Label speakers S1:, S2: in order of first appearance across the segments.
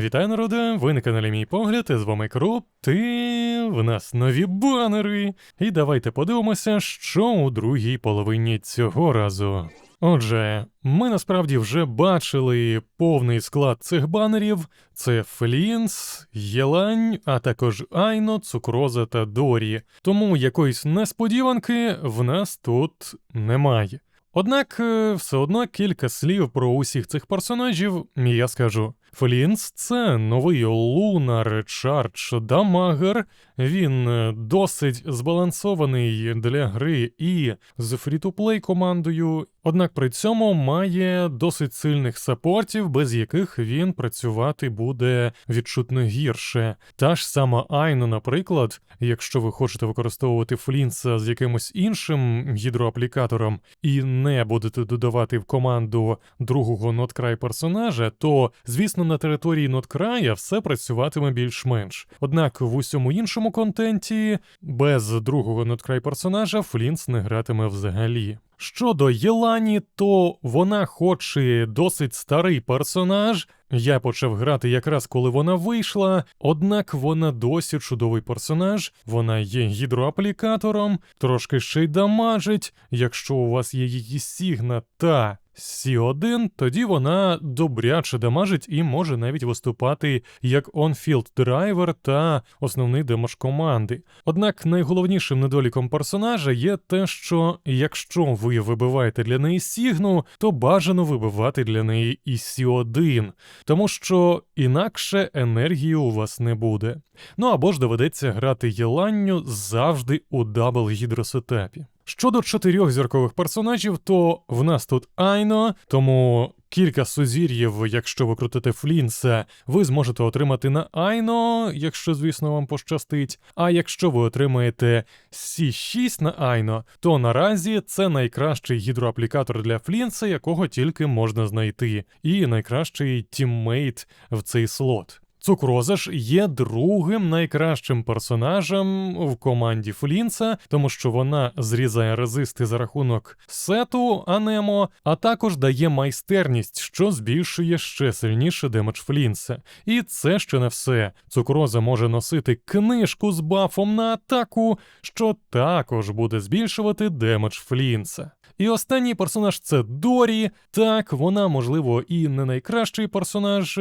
S1: Вітаю, народе! Ви на каналі Мій Погляд, і з вами Кроп. Ти в нас нові банери. І давайте подивимося, що у другій половині цього разу. Отже, ми насправді вже бачили повний склад цих банерів: це Флінс, Єлань, а також Айно, Цукроза та Дорі. Тому якоїсь несподіванки в нас тут немає. Однак е, все одно кілька слів про усіх цих персонажів я скажу. Флінс це новий лунар Чардж Дамагер. Він е, досить збалансований для гри і з фрі-ту-плей командою, однак при цьому має досить сильних сапортів, без яких він працювати буде відчутно гірше. Та ж сама Айно, наприклад, якщо ви хочете використовувати Флінса з якимось іншим гідроаплікатором і не будете додавати в команду другого ноткрай персонажа, то звісно на території ноткрая все працюватиме більш-менш. Однак в усьому іншому контенті без другого ноткрай персонажа Флінс не гратиме взагалі. Щодо Єлані, то вона, хоч і досить старий персонаж, я почав грати якраз коли вона вийшла, однак вона досі чудовий персонаж, вона є гідроаплікатором, трошки ще й дамажить. Якщо у вас є її Сігна та Сі1, тоді вона добряче дамажить і може навіть виступати як on-field драйвер та основний демаш команди. Однак найголовнішим недоліком персонажа є те, що якщо ви вибиваєте для неї Сігну, то бажано вибивати для неї і Сі1, тому що інакше енергії у вас не буде. Ну або ж доведеться грати Єланню завжди у дабл гідросетапі. Щодо чотирьох зіркових персонажів, то в нас тут Айно, тому кілька сузір'їв, якщо ви крутите Флінса, ви зможете отримати на Айно, якщо, звісно, вам пощастить. А якщо ви отримаєте Сі6 на Айно, то наразі це найкращий гідроаплікатор для Флінса, якого тільки можна знайти, і найкращий тіммейт в цей слот. Цукроза ж є другим найкращим персонажем в команді Флінса, тому що вона зрізає резисти за рахунок сету Анемо, а також дає майстерність, що збільшує ще сильніше демедж Флінса. І це ще не все. Цукроза може носити книжку з бафом на атаку, що також буде збільшувати демедж Флінса. І останній персонаж це Дорі. Так, вона, можливо, і не найкращий персонаж.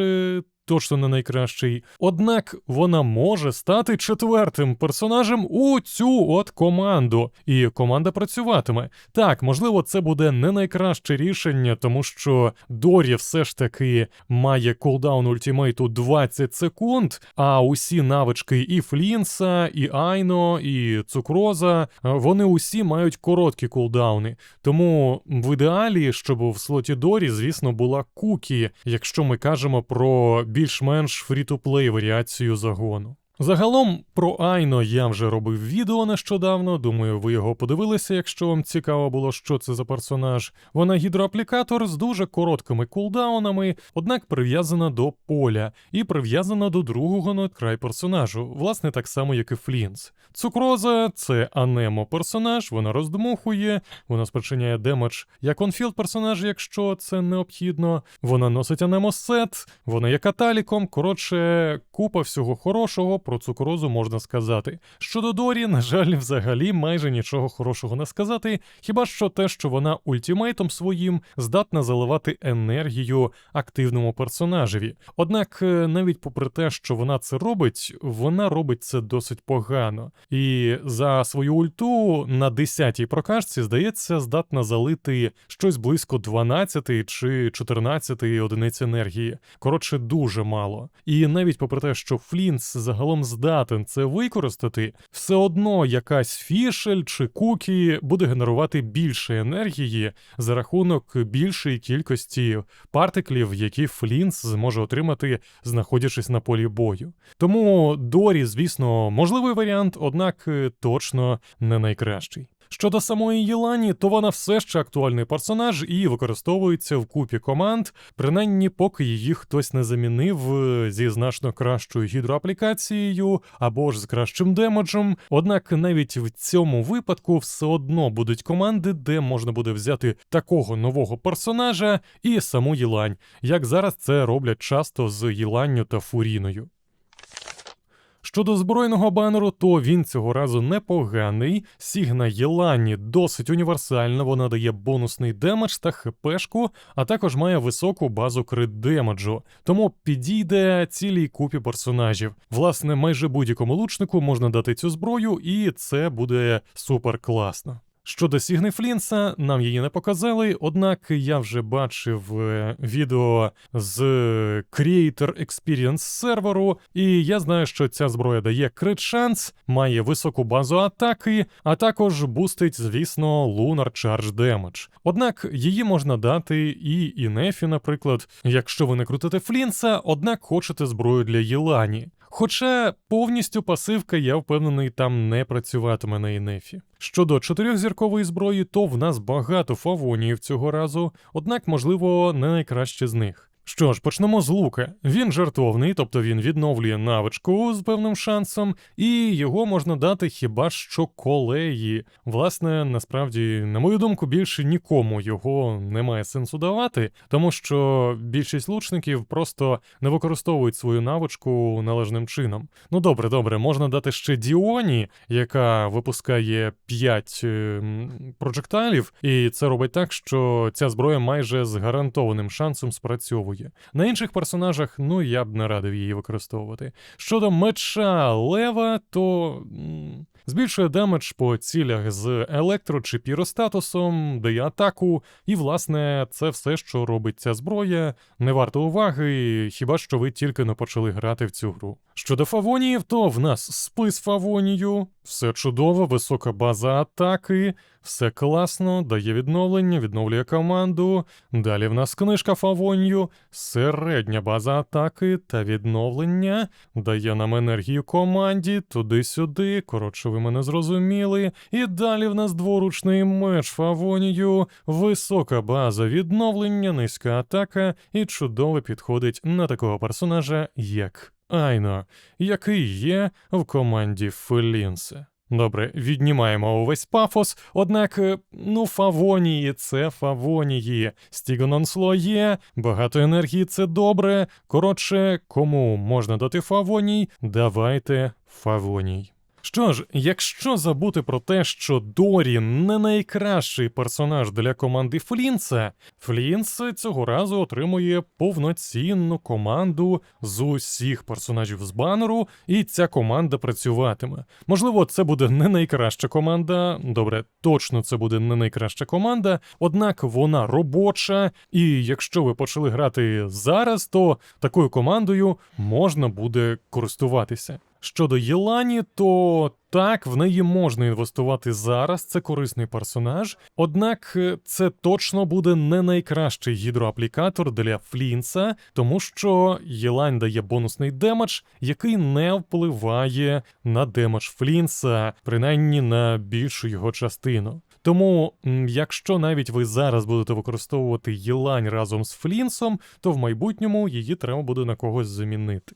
S1: Точно не найкращий, однак вона може стати четвертим персонажем у цю от команду, і команда працюватиме. Так, можливо, це буде не найкраще рішення, тому що Дорі все ж таки має кулдаун ультимейту 20 секунд, а усі навички і Флінса, і Айно, і Цукроза, е, вони усі мають короткі кулдауни. Тому в ідеалі, щоб в слоті Дорі, звісно, була Кукі, якщо ми кажемо про більш-менш фрі-ту-плей варіацію загону. Загалом про Айно я вже робив відео нещодавно. Думаю, ви його подивилися, якщо вам цікаво було, що це за персонаж. Вона гідроаплікатор з дуже короткими кулдаунами, однак прив'язана до поля і прив'язана до другого ноткрай персонажу, власне, так само, як і Флінс. Цукроза це анемо персонаж, вона роздмухує, вона спричиняє демедж як онфілд персонаж, якщо це необхідно. Вона носить анемо сет, вона є каталіком. Коротше, купа всього хорошого про цукрозу можна сказати. Щодо Дорі, на жаль, взагалі майже нічого хорошого не сказати, хіба що те, що вона ультимейтом своїм здатна заливати енергію активному персонажеві. Однак, е, навіть попри те, що вона це робить, вона робить це досить погано. І за свою ульту на 10-й прокачці, здається, здатна залити щось близько 12 чи 14 одиниць енергії. Коротше, дуже мало. І навіть попри те, що Флінс загалом здатен це використати, все одно якась фішель чи кукі буде генерувати більше енергії за рахунок більшої кількості партиклів, які Флінс зможе отримати, знаходячись на полі бою. Тому Дорі, звісно, можливий варіант, однак е, точно не найкращий. Щодо самої Єлані, то вона все ще актуальний персонаж і використовується в купі команд, принаймні поки її хтось не замінив е, зі значно кращою гідроаплікацією або ж з кращим демеджем. Однак навіть в цьому випадку все одно будуть команди, де можна буде взяти такого нового персонажа і саму Єлань, як зараз це роблять часто з Єланню та Фуріною. Щодо збройного банеру, то він цього разу непоганий. Сігна Єлані досить універсальна, вона дає бонусний демедж та хпшку, а також має високу базу крит демеджу, тому підійде цілій купі персонажів. Власне, майже будь-якому лучнику можна дати цю зброю, і це буде супер класно. Щодо Сігни Флінса, нам її не показали, однак я вже бачив е, відео з Creator Experience серверу, і я знаю, що ця зброя дає крит шанс, має високу базу атаки, а також бустить, звісно, Lunar Charge Damage. Однак її можна дати і Інефі, наприклад, якщо ви не крутите Флінса, однак хочете зброю для Єлані. Хоча повністю пасивка, я впевнений, там не працюватиме на Інефі. Щодо чотирьохзіркової зброї, то в нас багато фавонів цього разу, однак, можливо, не найкраще з них. Що ж, почнемо з лука. Він жартовний, тобто він відновлює навичку з певним шансом, і його можна дати хіба що колеї. Власне, насправді, на мою думку, більше нікому його немає сенсу давати, тому що більшість лучників просто не використовують свою навичку належним чином. Ну добре, добре, можна дати ще Діоні, яка випускає 5 проджектайлів, і це робить так, що ця зброя майже з гарантованим шансом спрацьовує. На інших персонажах, ну я б не радив її використовувати. Щодо меча Лева, то збільшує демедж по цілях з електро чи піростатусом, дає атаку, і, власне, це все, що робить ця зброя, не варто уваги, хіба що ви тільки не почали грати в цю гру. Щодо фавоніїв, то в нас спис фавонію, все чудово, висока база атаки, все класно, дає відновлення, відновлює команду. Далі в нас книжка фавонію, середня база атаки та відновлення, дає нам енергію команді, туди-сюди, коротше, ви мене зрозуміли. І далі в нас дворучний меч фавонію, висока база відновлення, низька атака і чудово підходить на такого персонажа, як Айно, який є в команді Фелінсе. Добре, віднімаємо увесь пафос, однак, е, ну, фавонії це фавонії, стігононсло є, багато енергії це добре. Коротше, кому можна дати фавоній, давайте фавоній. Що ж, якщо забути про те, що Дорі не найкращий персонаж для команди Флінса, Флінс цього разу отримує повноцінну команду з усіх персонажів з банеру, і ця команда працюватиме. Можливо, це буде не найкраща команда. Добре, точно це буде не найкраща команда, однак вона робоча, і якщо ви почали грати зараз, то такою командою можна буде користуватися. Щодо Єлані, то так, в неї можна інвестувати зараз, це корисний персонаж, однак е, це точно буде не найкращий гідроаплікатор для Флінса, тому що Єлань дає бонусний демедж, який не впливає на демедж Флінса, принаймні на більшу його частину. Тому, якщо навіть ви зараз будете використовувати Єлань разом з Флінсом, то в майбутньому її треба буде на когось замінити.